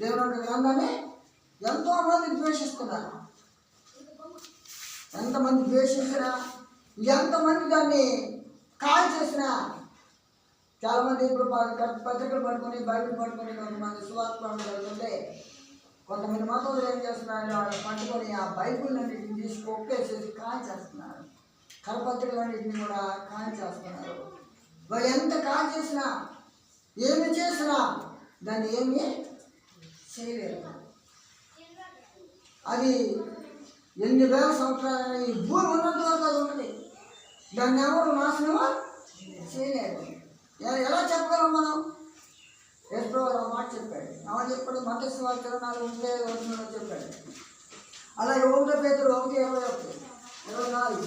దేవుని యొక్క గ్రంథాన్ని ఎంతోమంది ద్వేషిస్తున్నారు. ఎంతమంది ద్వేషించినా ఎంతమంది దాన్ని కాల్ చేసినా చాలామంది ఇప్పుడు ప- పత్రికలు పట్టుకొని బైబిల్ పట్టుకొని కొంతమంది సువార్త జరుగుతుంటే కొంతమంది మతోళ్ళు ఏం చేస్తున్నారు వాళ్ళు పట్టుకొని ఆ బైబిల్ అన్నింటిని తీసి ఒప్పేసేసి కాల్ చేస్తున్నారు. కరపత్రికలు అన్నింటిని కూడా కాల్ చేస్తున్నారు. వాళ్ళు ఎంత కాల్ చేసినా ఏమి చేసినా దాన్ని ఏమి చేయలేరు అది ఎన్ని వేల సంవత్సరాలు ఈ భూమి ఉన్నంత వరకు అది ఉన్నది. దాన్ని ఎవరు నాశనం చేయలేదు. ఎలా చెప్పగలం మనం? ఎప్పుడో ఒక మాట చెప్పాడు. ఎవరు చెప్పాడు మధ్యస్థ వారి తిరణాలు ఉంటే వచనంలో చెప్పాడు. అలాగే ఒకటో పేదలు ఒకటి ఇరవై ఒకటి ఇరవై నాలుగు.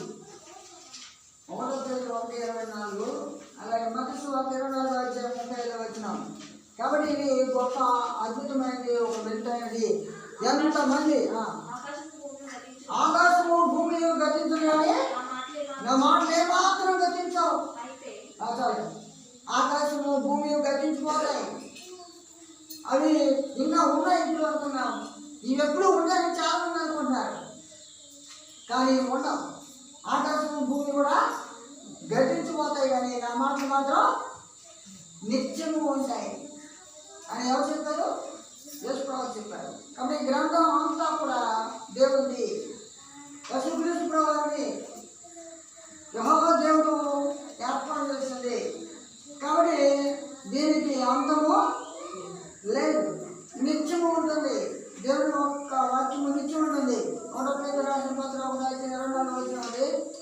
ఒకటో పేదలు ఒకటి ఇరవై నాలుగు అలాగే మధ్యస్థ వారి ఇరవై నాలుగు వచ్చే ముప్పై ఐదు వచ్చినాము కాబట్టి ఇది గొప్ప అద్భుతమైనది ఒక వింతైనది ఎంతమంది? ఆకాశము భూమి గతించగానే నా మాటలు ఏమాత్రం గతించవు. ఆ, చాలు. ఆకాశము భూమి గతించిపోతాయి. అవి ఇంకా ఉన్నాయి ఇప్పుడు అనుకున్నాం ఇవి ఎప్పుడు ఉన్నాయని చాలా మంది అనుకుంటున్నారు కానీ ఉండవు. ఆకాశము భూమి కూడా గతించిపోతాయి కానీ నా మాటలు మాత్రం నిత్యము ఉంటాయి. అని ఎవరు చెప్పారు? యేసుప్రభు చెప్పారు. కాబట్టి ఈ గ్రంథం అంతా కూడా దేవుడి పశుక్రీస్తు ప్రభావాన్ని యహోవ దేవుడు ఏర్పాటు చేసింది. కాబట్టి దీనికి అంతము లేదు. నిత్యము ఉంటుంది. దేవుని యొక్క వాక్యము నిత్యం ఉంటుంది. ఒక పేద రాసిన పత్ర ఒక రాసిన ఇరవై నాలుగు వచ్చినది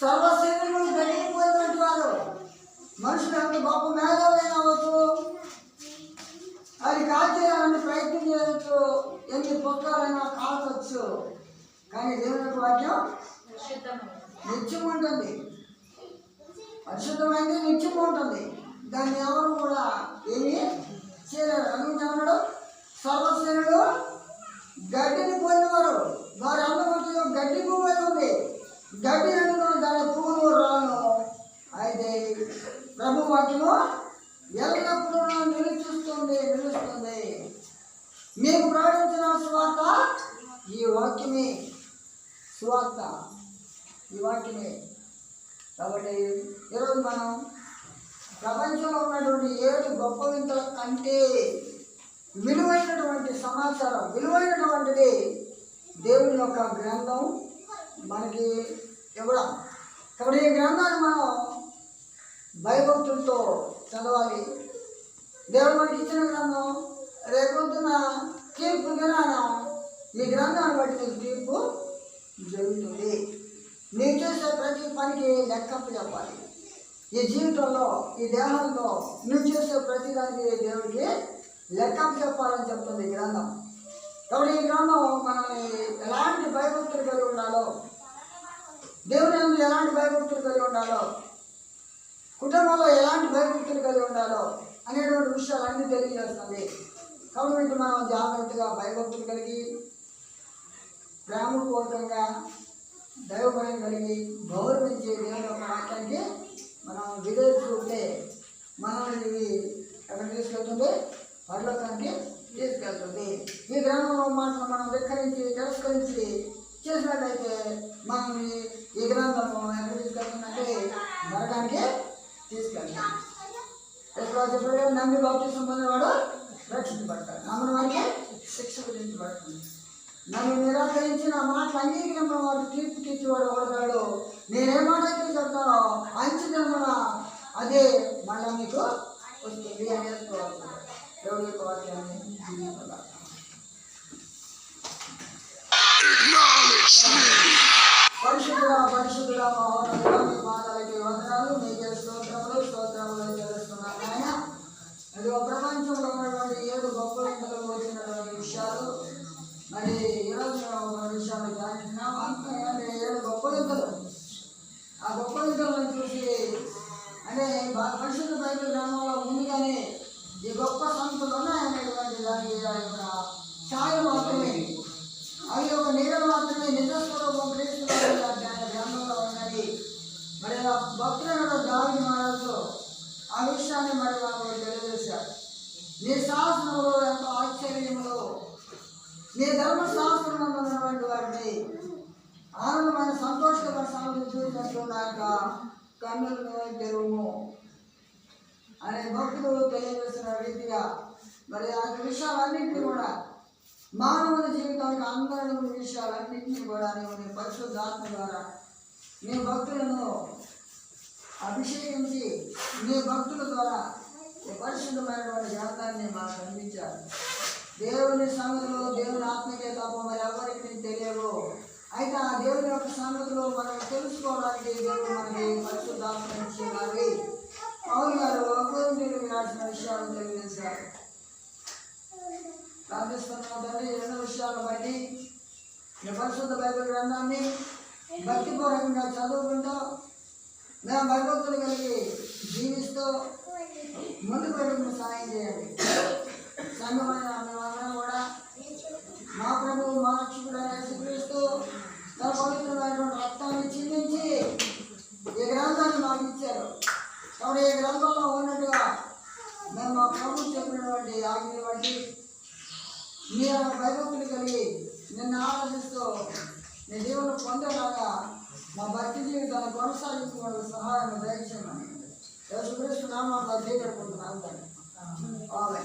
సర్వశరీరులు గడిగిపోయినటువంటి వారు మనుషులు ఎంత గొప్ప మేధావులైన అవ్వచ్చు. కాల్చవచ్చు కానీ దేవుని యొక్క వాక్యం నిత్యం ఉంటుంది. పరిశుద్ధమైనది నిత్యం ఉంటుంది. దాన్ని ఎవరు కూడా ఏమి చేయలేరు. అందుకే అన్నాడు సర్వశ్రేణుడు గడ్డిని పోయినవారు వారి అందరిలో గడ్డి పువ్వు ఉంది. గడ్డి అందులో దాని పువ్వులు రాను. అయితే ప్రభు వాక్యము ఎల్లప్పుడూ నిలుచుస్తుంది నిలుస్తుంది. మీకు ప్రకటించిన సువార్త ఈ వాక్యమే సువార్త. ఈ వాక్యమే. కాబట్టి ఈరోజు మనం ప్రపంచంలో ఉన్నటువంటి ఏడు గొప్ప వింతల కంటే విలువైనటువంటి సమాచారం విలువైనటువంటిది దేవుని యొక్క గ్రంథం మనకి ఇవ్వడం. కాబట్టి ఈ గ్రంథాన్ని మనం భయభక్తులతో చదవాలి. దేవుడు మనకి ఇచ్చిన గ్రంథం రేపొద్దున తీర్పు దినాన ఈ గ్రంథాన్ని బట్టి నీకు తీర్పు జరుగుతుంది. నీవు చేసే ప్రతి పనికి లెక్కప్పు చెప్పాలి. ఈ జీవితంలో ఈ దేహంలో నువ్వు చేసే ప్రతి దానికి దేవుడికి లెక్కప్పు చెప్పాలని చెప్తుంది ఈ గ్రంథం. కాబట్టి ఈ గ్రంథం మనల్ని ఎలాంటి భయభక్తులు కలిగి ఉండాలో దేవుని యందు ఎలాంటి భయభక్తులు కలిగి ఉండాలో కుటుంబంలో ఎలాంటి భయభక్తులు కలిగి ఉండాలో అనేటువంటి విషయాలన్నీ తెలియజేస్తుంది. కాబట్టి మనం జాగ్రత్తగా భయభక్తులు కలిగి ప్రేమపూర్వకంగా దైవభయం కలిగి గౌరవించే దేవుని యొక్క వాక్యానికి మనం విధేయుంటే మనం ఇవి ఎక్కడ తీసుకెళ్తుంది పరలోకానికి తీసుకెళ్తుంది. ఈ గ్రామంలో మాటలు మనం ధిక్కరించి తిరస్కరించి చేసినట్లయితే మనం ఈ- గ్రంథము ఎక్కడ తీసుకెళ్తుందంటే నరకానికి తీసుకెళ్తాం. ఎక్కడ చెప్పాడు? నమ్మి బాప్తిసం పొందినవాడు రక్షించబడతాడు నమ్మని వారికి శిక్ష విధించబడుతుంది నన్ను నిరాకరించి నా మాటలు అంగీకరించిన వాడు తీర్పు తీర్చేవాడు ఒకడు నేనే మాట అయితే చెప్తానో అంచు అదే మళ్ళా మీకు వస్తుంది. అనేది దేవుడి యొక్క వాక్యాన్ని పరిశుద్ధుడా పరిశుద్ధుడా మహోన్నతుడా మీ పాదాలకి వందనాలు మీకే స్తోత్రములు స్తోత్రములు తెలుస్తున్నాను ఆయన అది ఒక ప్రపంచంలో ఉన్నటువంటి ఏడు గొప్ప వింతలు వచ్చినటువంటి మరి ఈరోజు మేము ఒక విషయాలు ధ్యానించినాం అంతే అంటే ఏడు గొప్ప వింతలు ఆ గొప్ప వింతలను చూసి అంటే బా- పరిశుద్ధ గ్రామంలో ఉంది కానీ ఈ గొప్ప సంతులు ఉన్నాయనేటువంటి దాని యొక్క ఛాయలు మాత్రమే అవి ఒక నీడలు మాత్రమే నిజస్వరూపం క్రీస్తులో గ్రంథంలో ఉన్నది మరి ఆ భక్తులను దావిని మహారాజు ఆ విషయాన్ని మరి మాకు తెలియజేశారు నీ శాసనంలో ఎంతో ఆశ్చర్య నీ ధర్మశాస్త్రం ఉన్నటువంటి వాటిని ఆనందమైన సంతోషకరమైన సాగులు చూసినట్లు నాక కన్నులను తెరువు అనే భక్తులు తెలియజేసిన రీతిగా మరి ఆ విషయాలన్నింటినీ కూడా మానవుల జీవితానికి అందమైన విషయాలన్నింటినీ కూడా నీవు నీ పరిశుద్ధాత్మ ద్వారా నీ భక్తులను అభిషేకించి నీ భక్తుల ద్వారా పరిశుద్ధమైనటువంటి గ్రంథాన్ని మాకు అందించారు. దేవుని సంగతిలో దేవుని ఆత్మకే తప్ప మరి ఎవరికి నీకు తెలియవు అయితే ఆ దేవుని యొక్క మనం తెలుసుకోవడానికి దేవుడు మనకి పరిశుద్ధాత్మ ఇచ్చినవి పౌరు గారు ఒకరు రాసిన విషయాలు తెలియజేశారు ప్రార్థిస్తున్నాం తండ్రి ఎన్నో విషయాలు బట్టి ఈ పరిశుద్ధ బైబిల్ గ్రంథాన్ని భక్తిపూర్వకంగా చదువుకుంటూ మేము భగవంతులు కలిగి జీవిస్తూ ముందుకు వెళ్ళి సాయం చేయండి. సంఘమైన మేమందరం కూడా మా ప్రభు మా రక్షకుడు యేసుక్రీస్తు తన పవిత్రమైనటువంటి రక్తాన్ని చిందించి ఈ గ్రంథాన్ని ఇచ్చారు కాబట్టి ఈ గ్రంథంలో ఉన్నట్టుగా మేము మా ప్రభు చెప్పినటువంటి ఆజ్ఞలు బట్టి మీరు భయభక్తులు కలిగి నిన్ను ఆరాధిస్తూ నీ దేవుని పొందేలాగా మా భక్తి జీవితాన్ని కొనసాగించుకోవడానికి సహాయం దయచేయమని. యేసుక్రీస్తు నామా దేవుడు తండ్రి. ఆమె